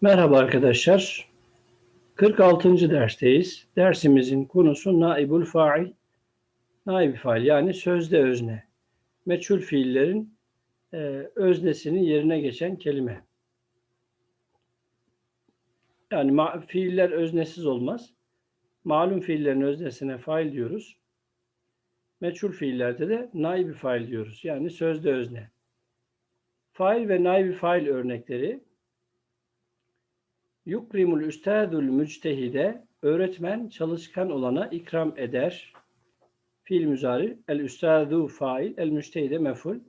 Merhaba arkadaşlar. 46. dersteyiz. Dersimizin konusu naibul fail. Naib fail yani sözde özne. Meçhul fiillerin e, öznesinin yerine geçen kelime. Yani ma- fiiller öznesiz olmaz. Malum fiillerin öznesine fail diyoruz. Meçhul fiillerde de naib fail diyoruz. Yani sözde özne. Fail ve naib fail örnekleri Yukrimul üstadul müctehide öğretmen çalışkan olana ikram eder. Fiil müzari el üstadu fail el müctehide meful.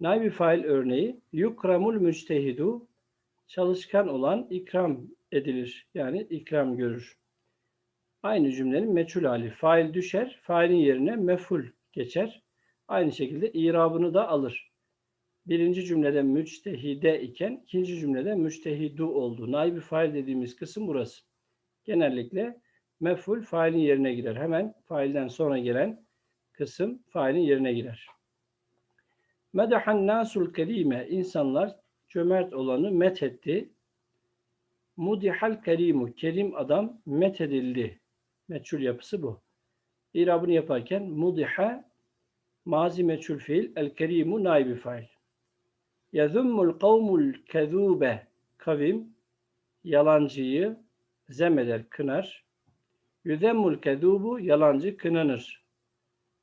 Naibi fail örneği yukramul müctehidu çalışkan olan ikram edilir. Yani ikram görür. Aynı cümlenin meçhul hali. Fail düşer, failin yerine meful geçer. Aynı şekilde irabını da alır birinci cümlede müçtehide iken ikinci cümlede müçtehidu oldu. Naibi fail dediğimiz kısım burası. Genellikle meful failin yerine girer. Hemen failden sonra gelen kısım failin yerine girer. Medahan nasul kerime insanlar cömert olanı methetti. Mudihal kerimu kerim adam methedildi. Meçhul yapısı bu. İrabını yaparken mudiha mazi meçhul fiil el kerimu naibi fail. Yazımmul kavmul kezube kavim yalancıyı zemeder, kınar. Yüzemmul kezubu yalancı kınanır.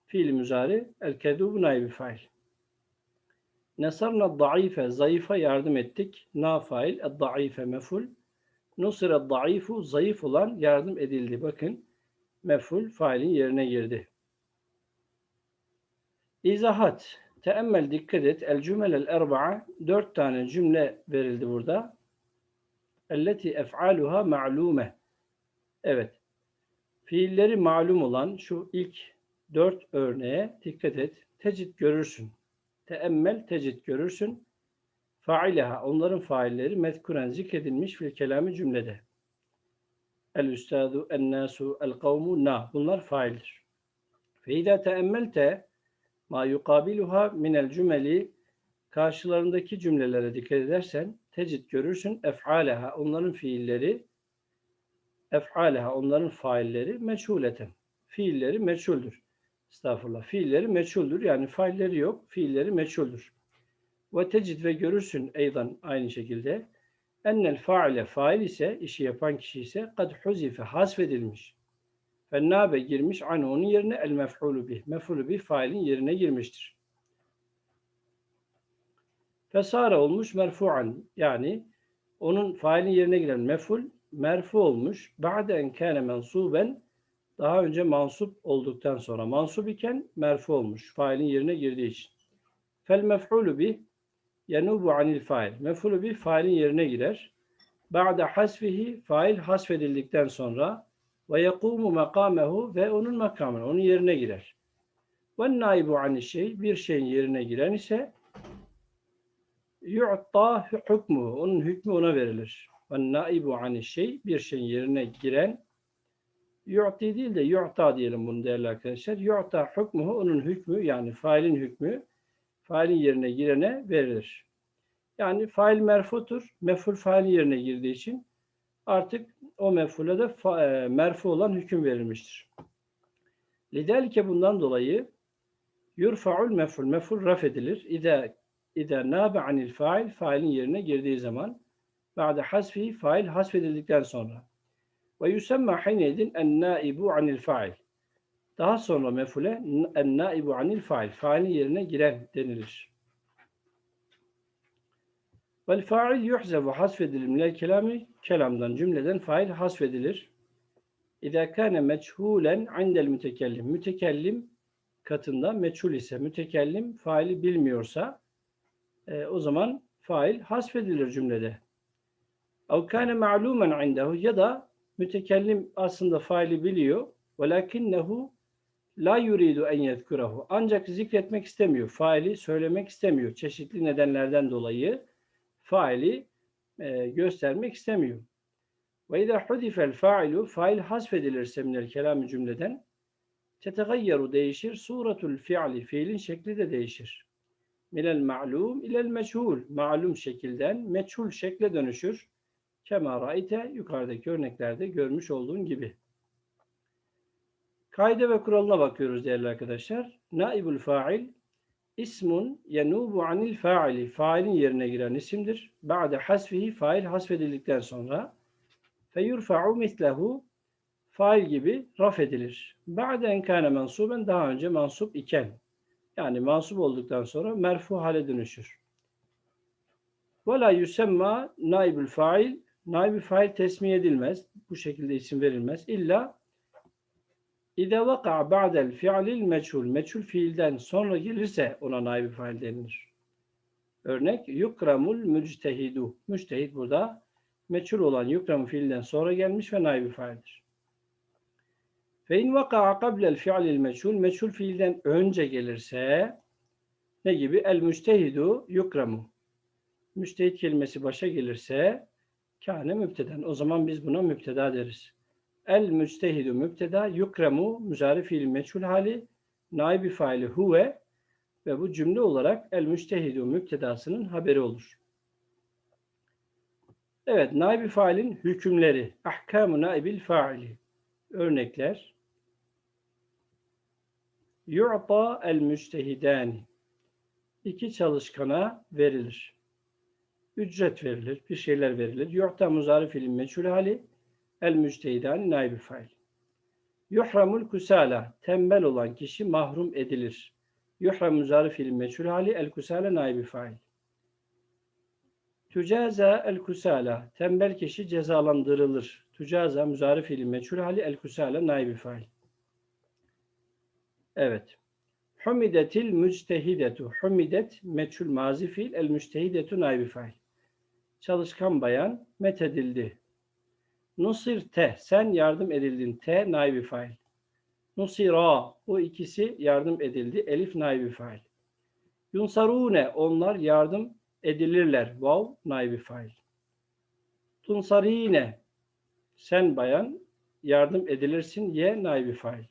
Fiil müzari el kezubu naibi fail. Nesarna daife zayıfa yardım ettik. Na fail el daife meful. Nusire daifu zayıf olan yardım edildi. Bakın meful failin yerine girdi. İzahat Teemmel dikkat et. El cümelel erba'a dört tane cümle verildi burada. Elleti ef'aluha ma'lume. Evet. Fiilleri malum olan şu ilk dört örneğe dikkat et. Tecid görürsün. Teemmel tecid görürsün. Faileha onların failleri mezkuren zikredilmiş fil kelami cümlede. El üstadu, en nasu, el kavmu, na. Bunlar faildir. Fe idâ teemmelte ma yukabiluha minel cümeli karşılarındaki cümlelere dikkat edersen tecid görürsün ef'aleha onların fiilleri ef'aleha onların failleri meçhuleten fiilleri meçhuldür. Estağfurullah. Fiilleri meçhuldür. Yani failleri yok. Fiilleri meçhuldür. Ve tecid ve görürsün eydan aynı şekilde ennel faile fail ise işi yapan kişi ise kad huzife hasfedilmiş. Fennabe girmiş an onun yerine el mef'ulu bih. Mef'ulu bih failin yerine girmiştir. Fesare olmuş merfu'an yani onun failin yerine giren mef'ul merfu olmuş. Ba'de en kâne mensuben daha önce mansup olduktan sonra mansup iken merfu olmuş. Failin yerine girdiği için. Fel mef'ulu bih yenubu anil fail. Mef'ulu bih failin yerine girer. Ba'de hasfihi fail hasfedildikten sonra ve yekumu makamehu ve onun makamına, onun yerine girer. Ve naibu ani şey, bir şeyin yerine giren ise yu'ta hükmü, onun hükmü ona verilir. Ve naibu ani şey, bir şeyin yerine giren yu'ti değil de yu'ta diyelim bunu değerli arkadaşlar. Yu'ta hükmü, onun hükmü yani failin hükmü failin yerine girene verilir. Yani fail merfutur. Meful failin yerine girdiği için artık o mef'ule de e, merfu olan hüküm verilmiştir. Lidelike bundan dolayı yurfa'ul mef'ul mef'ul raf edilir. İde İde nabe anil fail failin yerine girdiği zaman ba'de hasfi fail hasfedildikten sonra ve yusemma hinedin en naibu anil fail daha sonra mef'ule en naibu anil fail failin yerine giren denilir. Vel fail yuhzefu hasfedilir minel kelami kelamdan cümleden fail hasfedilir. İza kana meçhulen indel mütekellim. Mütekellim katında meçhul ise mütekellim faili bilmiyorsa e, o zaman fail hasfedilir cümlede. Ev kana ma'lumen indehu ya da mütekellim aslında faili biliyor velakinnehu la yuridu en yezkurehu. Ancak zikretmek istemiyor. Faili söylemek istemiyor. Çeşitli nedenlerden dolayı faili e, göstermek istemiyor. Ve izâ hudifel failu fail hasfedilirse minel kelamı cümleden tetegayyeru değişir. Suratul fi'li fiilin şekli de değişir. Minel ma'lum ilel meçhul. Ma'lum şekilden meçhul şekle dönüşür. Kema ra'ite yukarıdaki örneklerde görmüş olduğun gibi. Kaide ve kuralına bakıyoruz değerli arkadaşlar. Naibul fa'il ismun yenubu anil fa'ili. Failin yerine giren isimdir. Ba'de hasfihi fail hasfedildikten sonra feyurfa'u mislehu fail gibi raf edilir. Ba'de enkâne mensuben daha önce mansup iken yani mansup olduktan sonra merfu hale dönüşür. Ve la yusemma naibul fail naibul fail tesmiye edilmez. Bu şekilde isim verilmez. İlla İza vaka ba'del fi'lil meçhul. Meçhul fiilden sonra gelirse ona naib fail denilir. Örnek yukramul müctehidu. Müctehid burada meçhul olan yukram fiilden sonra gelmiş ve naib faildir. Fe in vaka qablel fi'lil meçhul. Meçhul fiilden önce gelirse ne gibi? El müctehidu yukramu. Müctehid kelimesi başa gelirse kâne mübteden. O zaman biz buna mübteda deriz. El müctehidu mübteda yukremu müzari fiil meçhul hali naibi faili huve ve bu cümle olarak el müctehidu mübtedasının haberi olur. Evet, naibi failin hükümleri. Ahkamu naibil faili. Örnekler. Yu'ta el müctehidani. İki çalışkana verilir. Ücret verilir, bir şeyler verilir. Yu'ta muzari fiilin meçhul hali El müçtehidani naibi fail. Yuhramul kusala. Tembel olan kişi mahrum edilir. Yuhram müzarif fiil meçhul hali. El kusala naibi fail. Tücaza el kusala. Tembel kişi cezalandırılır. Tücaza müzarif fiil meçhul hali. El kusala naibi fail. Evet. Humidetil müctehidetu. Humidet meçhul mazi fiil. El müctehidetu naibi fail. Çalışkan bayan methedildi. Nusir te, sen yardım edildin. Te naibi fail. Nusira, bu ikisi yardım edildi. Elif naibi fail. Yunsarune, onlar yardım edilirler. Vav naibi fail. Tunsarine, sen bayan yardım edilirsin. Ye naibi fail.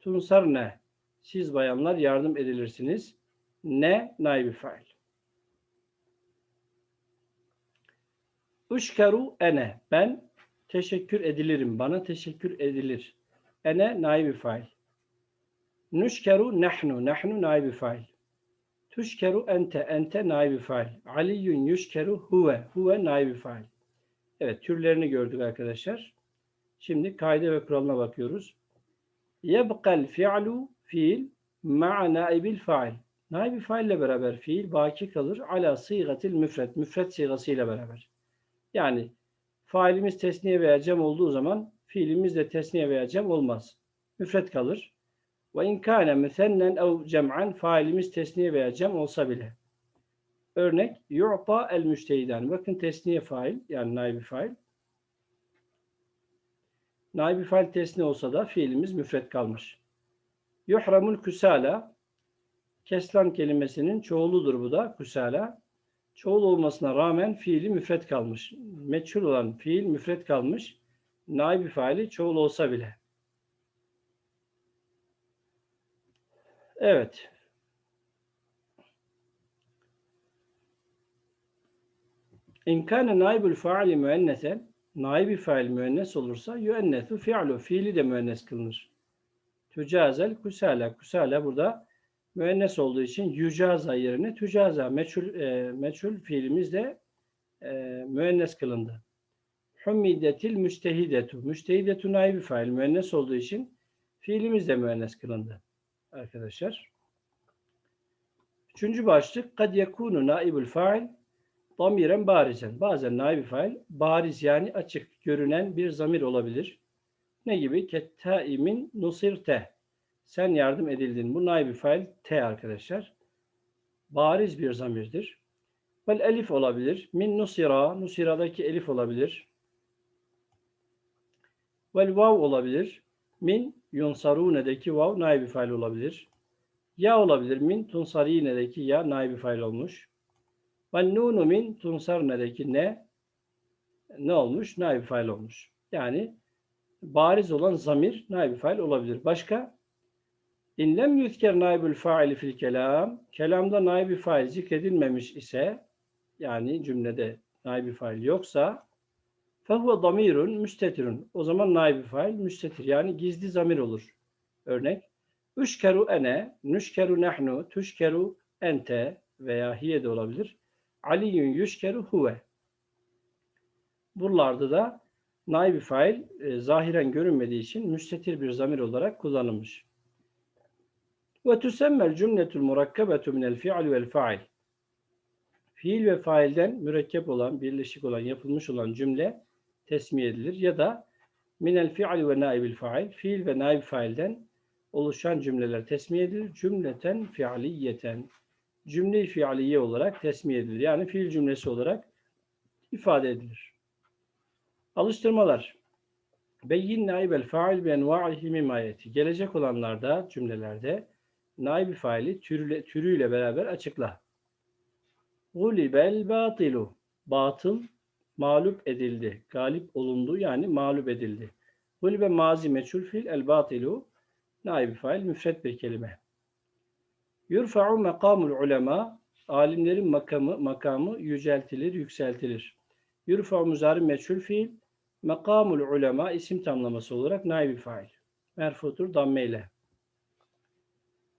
Tunsarne, siz bayanlar yardım edilirsiniz. Ne naibi fail. Uşkeru ene, ben teşekkür edilirim. Bana teşekkür edilir. Ene naibi fail. Nüşkeru nahnu. Nahnu naibi fail. Tüşkeru ente. Ente naibi fail. Aliyyun yüşkeru huve. Huve naibi fail. Evet türlerini gördük arkadaşlar. Şimdi kaide ve kuralına bakıyoruz. Yebqal fi'lu fiil ma'a naibil fail. Naibi fail ile beraber fiil baki kalır. Ala sıygatil müfret. Müfret sigasıyla beraber. Yani Failimiz tesniye veya cem olduğu zaman fiilimiz de tesniye veya cem olmaz. Müfret kalır. Ve in kâne müsennen ev cem'an failimiz tesniye veya cem olsa bile. Örnek yu'ta el müştehidan. Bakın tesniye fail yani naibi fail. Naibi fail tesniye olsa da fiilimiz müfret kalmış. Yuhramul kusala keslan kelimesinin çoğuludur bu da kusala çoğul olmasına rağmen fiili müfret kalmış. Meçhul olan fiil müfret kalmış. Naibi faili çoğul olsa bile. Evet. İn kana naibul faali müennesen naibi fail müennes olursa yüennesu fi'lu fiili de müennes kılınır. Tücazel kusala kusala burada müennes olduğu için yücaza yerine tücaza meçhul, e, meçhul fiilimiz de e, müennes kılındı. Humidetil müstehidetu. Müstehidetu naibi fail müennes olduğu için fiilimiz de müennes kılındı. Arkadaşlar. Üçüncü başlık kad yekunu naibul fail damiren barizen. Bazen naibi fail bariz yani açık görünen bir zamir olabilir. Ne gibi? Kettaimin nusirte sen yardım edildin. Bu naibi fail T arkadaşlar. Bariz bir zamirdir. Vel elif olabilir. Min nusira. Nusira'daki elif olabilir. Vel vav olabilir. Min yunsarune'deki vav naibi fail olabilir. Ya olabilir. Min tunsarine'deki ya naibi fail olmuş. Vel nunu min tunsarne'deki ne ne olmuş? Naibi fail olmuş. Yani bariz olan zamir naibi fail olabilir. Başka? İn lem yüzker naibül faili fil kelam, kelamda naibi fail zikredilmemiş ise, yani cümlede naibi fail yoksa, Fehuve damirun müstetirun. O zaman naibi fail müstetir. Yani gizli zamir olur. Örnek. Üşkeru ene, nüşkeru nahnu, tüşkeru ente veya hiye de olabilir. Aliyun yüşkeru huve. Buralarda da naibi fail e, zahiren görünmediği için müstetir bir zamir olarak kullanılmış. Ve tüsemmel cümletul murakkabetu minel fi'l vel fa'il. Fiil ve failden mürekkep olan, birleşik olan, yapılmış olan cümle tesmiye edilir ya da minel fi'l ve naibil fail. Fiil ve naib failden oluşan cümleler tesmiye edilir. Cümleten fi'liyeten. Cümle-i fi'liye olarak tesmiye edilir. Yani fiil cümlesi olarak ifade edilir. Alıştırmalar. Beyyin naibel fail ve enva'ihi mimayeti. Gelecek olanlarda, cümlelerde naibi faili türüyle, türüyle beraber açıkla. Gulibel batilu. Batıl mağlup edildi. Galip olundu yani mağlup edildi. Gulibe mazi meçhul fiil el batilu naibi fail müfret bir kelime. Yurfa'u makamul ulema alimlerin makamı makamı yüceltilir, yükseltilir. Yurfa'u muzari meçhul fiil makamul ulema isim tamlaması olarak naibi fail. Merfutur damme ile.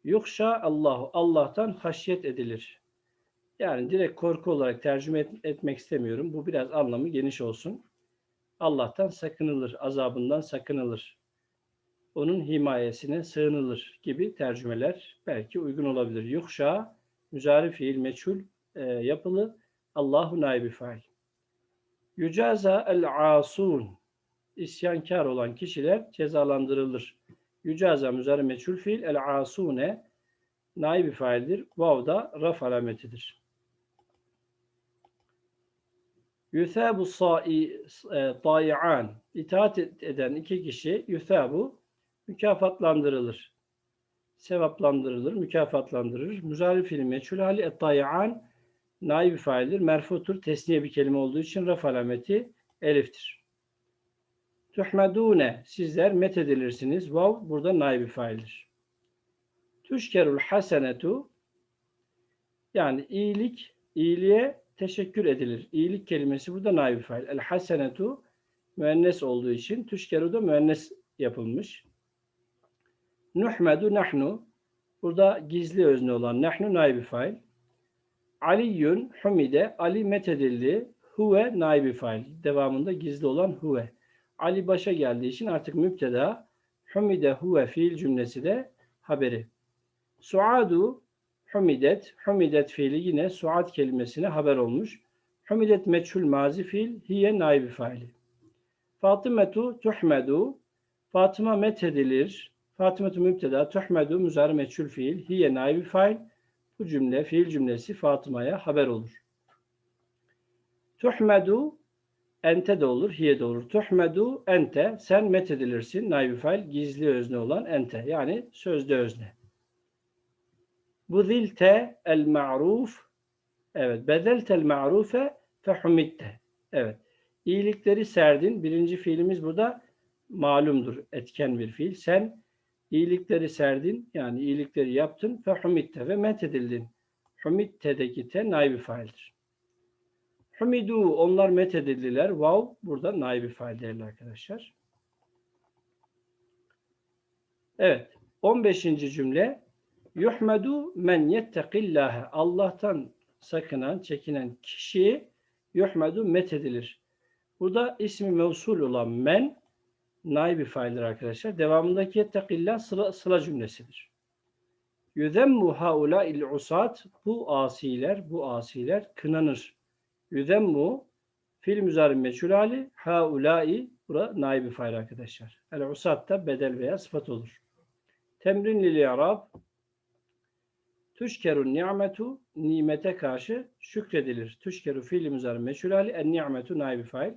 Yukşa Allahu Allah'tan haşyet edilir. Yani direkt korku olarak tercüme et, etmek istemiyorum. Bu biraz anlamı geniş olsun. Allah'tan sakınılır, azabından sakınılır. Onun himayesine sığınılır gibi tercümeler belki uygun olabilir. Yukşa, müzari fiil meçhul e, yapılı, Allahu naibi fail. Yücaza el-asun, isyankar olan kişiler cezalandırılır. Yücaza müzari meçhul fiil, el-asune, naibi faildir. Vav da raf alametidir. Yüthâbu ta'i'an. İtaat eden iki kişi yüthâbu mükafatlandırılır. Sevaplandırılır, mükafatlandırılır. Müzari fiil meçhul hali et-ta'i'an naib faildir. Merfutur. Tesniye bir kelime olduğu için raf alameti eliftir. Tuhmedune sizler methedilirsiniz. Vav burada naib faildir. Tüşkerul hasenetu yani iyilik, iyiliğe teşekkür edilir. İyilik kelimesi burada naib fail. El hasenetu müennes olduğu için tüşkeru da müennes yapılmış. Nuhmedu nahnu burada gizli özne olan nahnu naib fail. Aliyun humide Ali methedildi. Huve naib fail. Devamında gizli olan huve. Ali başa geldiği için artık müpteda humide huve fiil cümlesi de haberi. Suadu humidet, humidet fiili yine suad kelimesine haber olmuş. Humidet meçhul mazi fiil, hiye naibi faili. Fatımetu tuhmedu, Fatıma methedilir. Fatımetu mübteda, tuhmedu müzari meçhul fiil, hiye naibi fail. Bu cümle, fiil cümlesi Fatıma'ya haber olur. Tuhmedu, ente de olur, hiye de olur. Tuhmedu, ente, sen methedilirsin. Naibi fail, gizli özne olan ente. Yani sözde özne. Buzilte el ma'ruf. Evet. Bedeltel ma'rufe fehumitte. Evet. İyilikleri serdin. Birinci fiilimiz burada malumdur. Etken bir fiil. Sen iyilikleri serdin. Yani iyilikleri yaptın. Fehumitte ve methedildin. Humitte'deki te naibi faildir. Humidu onlar methedildiler. Vav burada naibi fail değerli arkadaşlar. Evet. 15. cümle Yuhmedu men yettekillâhe. Allah'tan sakınan, çekinen kişi yuhmedu methedilir. Burada ismi mevsul olan men naibi faildir arkadaşlar. Devamındaki yettekillah sıla, sıla cümlesidir. Yüzemmu haula il usat. Bu asiler, bu asiler kınanır. Yüzemmu fil müzarim meçhul hali haulai bura naibi fail arkadaşlar. El usat da bedel veya sıfat olur. Temrin lil arab Tüşkerun ni'metu nimete karşı şükredilir. Tüşkeru fiil müzari meçhul hali en ni'metu naibi fail.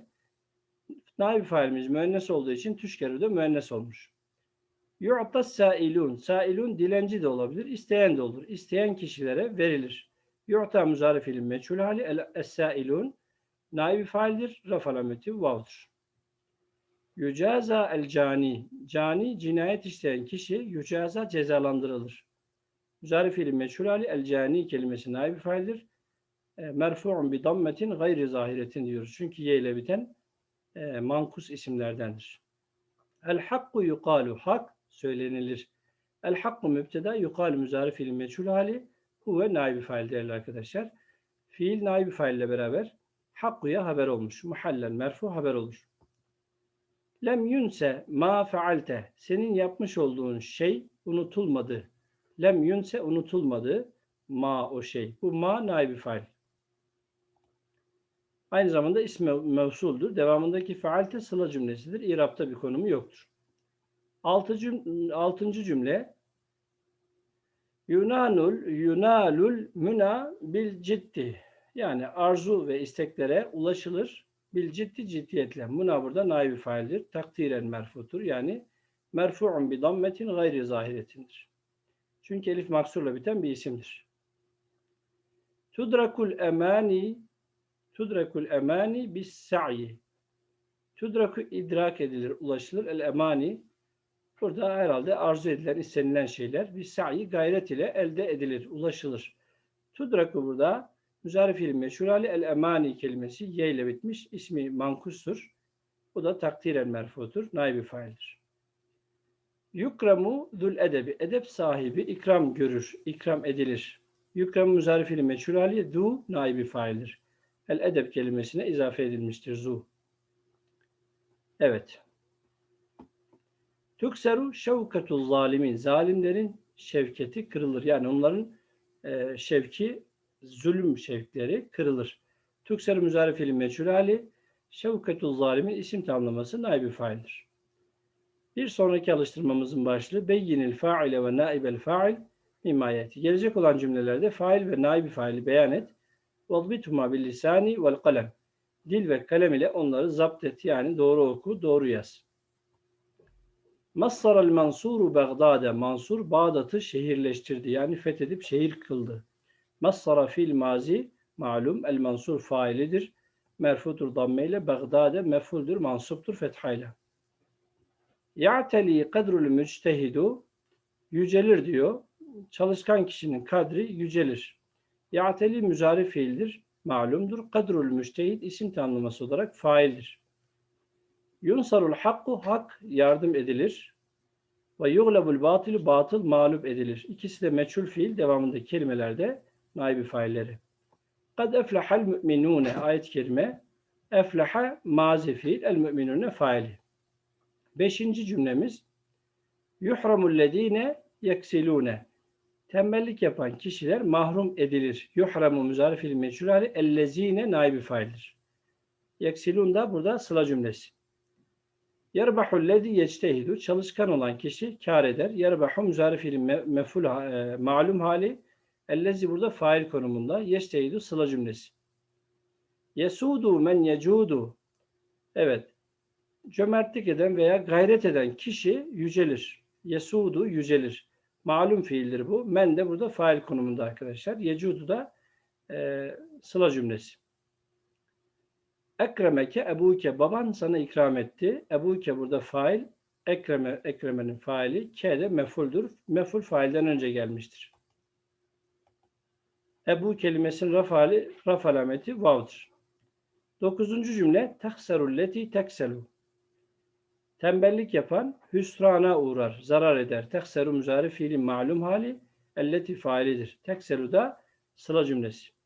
Naibi failimiz müennes olduğu için tüşkeru da müennes olmuş. Yu'ta sailun. Sailun dilenci de olabilir, isteyen de olur. İsteyen kişilere verilir. Yu'ta müzari fiil meçhul hali es-sailun naibi faildir. Raf alameti vav'dır. Yücaza el cani. Cani cinayet işleyen kişi yücaza cezalandırılır. Müzari fiili meçhul hali el cani kelimesi naibi faildir. E, merfu'un bi dammetin gayri zahiretin diyoruz. Çünkü ye ile biten e, mankus isimlerdendir. El hakku yukalu hak söylenilir. El hakku mübteda yukalu müzari fiil meçhul hali huve naibi fail değerli arkadaşlar. Fiil naibi fail ile beraber hakkuya haber olmuş. Muhallen merfu haber olur. Lem yunse ma fealte senin yapmış olduğun şey unutulmadı. Lem yunse unutulmadı. Ma o şey. Bu ma naibi fail. Aynı zamanda ismi mevsuldur. Devamındaki fealte sıla cümlesidir. İrapta bir konumu yoktur. Altı cüm, altıncı cümle Yunanul yunalul müna bil ciddi. Yani arzu ve isteklere ulaşılır bil ciddi ciddiyetle. Muna burada naibi faildir. Takdiren merfutur. Yani merfu'un bi dammetin gayri zahiretindir. Çünkü elif maksurla biten bir isimdir. Tudrakul emani Tudrakul emani bis sa'i. Tudraku idrak edilir, ulaşılır. El emani burada herhalde arzu edilen, istenilen şeyler bir sa'i gayret ile elde edilir, ulaşılır. Tudraku burada müzarif fiil meşhur hali el emani kelimesi ye ile bitmiş. ismi mankustur. Bu da takdiren merfutur. Naibi faildir. Yukramu zul edebi. Edep sahibi ikram görür, ikram edilir. Yukramu müzarif fiil meşhur hali du naibi faildir el edep kelimesine izafe edilmiştir zu. Evet. Tükseru şevketu zalimin. Zalimlerin şevketi kırılır. Yani onların e, şevki, zulüm şevkleri kırılır. Tükseru müzarifili meçhulali. Şevketu zalimin isim tamlaması naibi faildir. Bir sonraki alıştırmamızın başlığı beyinil faile ve naibel fail mimayeti. Gelecek olan cümlelerde fail ve naibi faili beyan et. Vazbituma bil lisani vel kalem. Dil ve kalem ile onları zapt et yani doğru oku, doğru yaz. Massaral Mansuru Bagdad'e Mansur Bağdat'ı şehirleştirdi yani fethedip şehir kıldı. Massara fil mazi malum el mansur failidir. Merfudur damme ile Bagdad'e mefuldur mansuptur fethayla. Ya'teli kadrul müctehidu yücelir diyor. Çalışkan kişinin kadri yücelir. Ya'teli müzari fiildir. Malumdur. Kadrul müştehid isim tanımlaması olarak faildir. Yunsarul hakku hak yardım edilir. Ve yuglebul batılı batıl mağlup edilir. İkisi de meçhul fiil devamındaki kelimelerde naibi failleri. Kad eflehal müminune ayet-i kerime efleha mazi fiil el müminune faili. Beşinci cümlemiz yuhramul ledine yeksilune tembellik yapan kişiler mahrum edilir. Yuhramu müzarifil meçhulari ellezine naibi faildir. Yeksilun da burada sıla cümlesi. Yerbahul lezi yectehidu çalışkan olan kişi kar eder. Yerbahu müzarifil meful e, malum hali ellezi burada fail konumunda. Yectehidu sıla cümlesi. Yesudu men yecudu Evet. Cömertlik eden veya gayret eden kişi yücelir. Yesudu yücelir. Malum fiildir bu. Men de burada fail konumunda arkadaşlar. Yecudu da e, sıla cümlesi. Ekremeke ebuke baban sana ikram etti. Ebuke burada fail. Ekreme, ekremenin faili. K de mefuldur. Meful failden önce gelmiştir. Ebu kelimesinin raf hali, raf alameti vav'dır. Dokuzuncu cümle tahserulleti tekselu. Tembellik yapan hüsrana uğrar, zarar eder. Tekseru müzari fiilin malum hali elleti failidir. Tekseru da sıla cümlesi.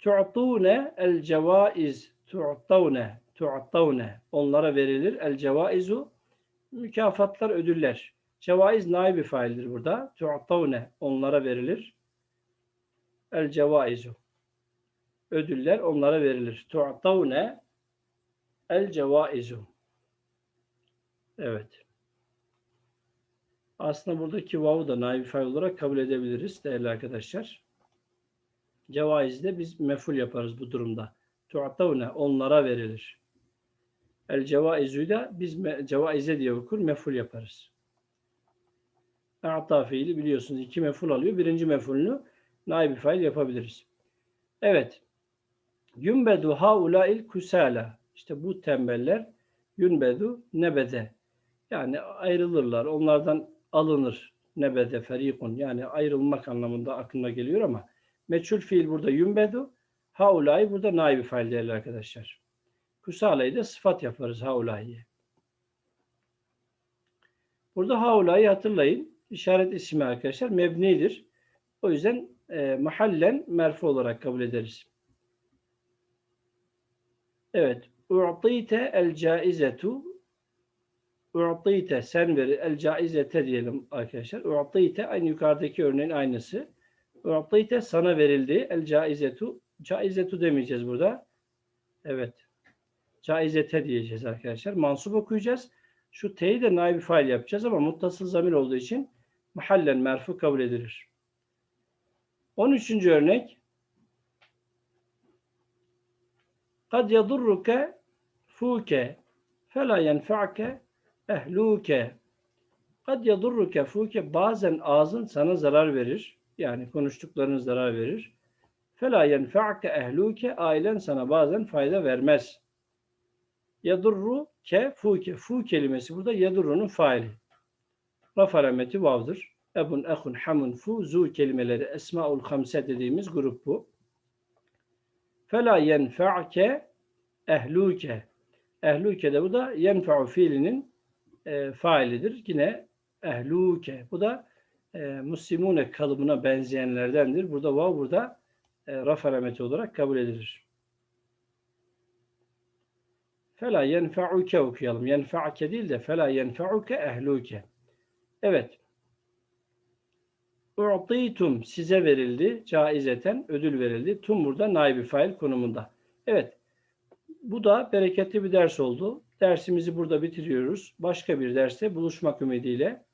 Tu'tune el cevaiz tu'tavne tu'tavne onlara verilir el cevaizu mükafatlar ödüller. Cevaiz naibi faildir burada. Tu'tavne onlara verilir. El cevaizu ödüller onlara verilir. Tu'tavne El cevaizu. Evet. Aslında buradaki vavu da naib fail olarak kabul edebiliriz değerli arkadaşlar. Cevaizde biz meful yaparız bu durumda. Tu'tavne onlara verilir. El cevaizu da biz me, cevaize diye okur meful yaparız. A'ta fiili biliyorsunuz iki meful alıyor. Birinci mefulünü naib fail yapabiliriz. Evet. Yumbedu haulail kusala. İşte bu tembeller yunbedu nebede. Yani ayrılırlar. Onlardan alınır. Nebede ferikun. Yani ayrılmak anlamında aklına geliyor ama meçhul fiil burada yunbedu. Haulay burada naibi fail değerli arkadaşlar. Kusalayı da sıfat yaparız haulay'ye. Burada haulayı hatırlayın. İşaret ismi arkadaşlar mebnidir. O yüzden e, mahallen merfu olarak kabul ederiz. Evet. U'tite el caizetu U'tite sen verir. El caizete diyelim arkadaşlar. U'tite aynı yukarıdaki örneğin aynısı. U'tite sana verildi. El caizetu. Caizetu demeyeceğiz burada. Evet. Caizete diyeceğiz arkadaşlar. Mansup okuyacağız. Şu T'yi de naibi fail yapacağız ama muttasıl zamir olduğu için mahallen merfu kabul edilir. 13. örnek Kad yadurruke fuke fela yenfa'ke ehluke Kad yadurruke fuke bazen ağzın sana zarar verir. Yani konuştukların zarar verir. فلا ينفعك أهلوك ailen sana bazen fayda vermez. Yadurru ke fuke. Fu kelimesi burada yadurru'nun faili. Raf alameti vav'dır. Ebun, ehun, hamun, fu, zu kelimeleri esmaul hamse dediğimiz grup bu. Fela yenfa'ke ehluke. Ehluke de bu da yenfa'u fiilinin e, failidir. Yine ehluke. Bu da e, muslimune kalıbına benzeyenlerdendir. Burada vav burada e, raf alameti olarak kabul edilir. Fela yenfa'uke okuyalım. Yenfa'ke değil de fela yenfa'uke ehluke. Evet. U'titum size verildi. Caizeten ödül verildi. Tum burada naibi fail konumunda. Evet. Bu da bereketli bir ders oldu. Dersimizi burada bitiriyoruz. Başka bir derste buluşmak ümidiyle.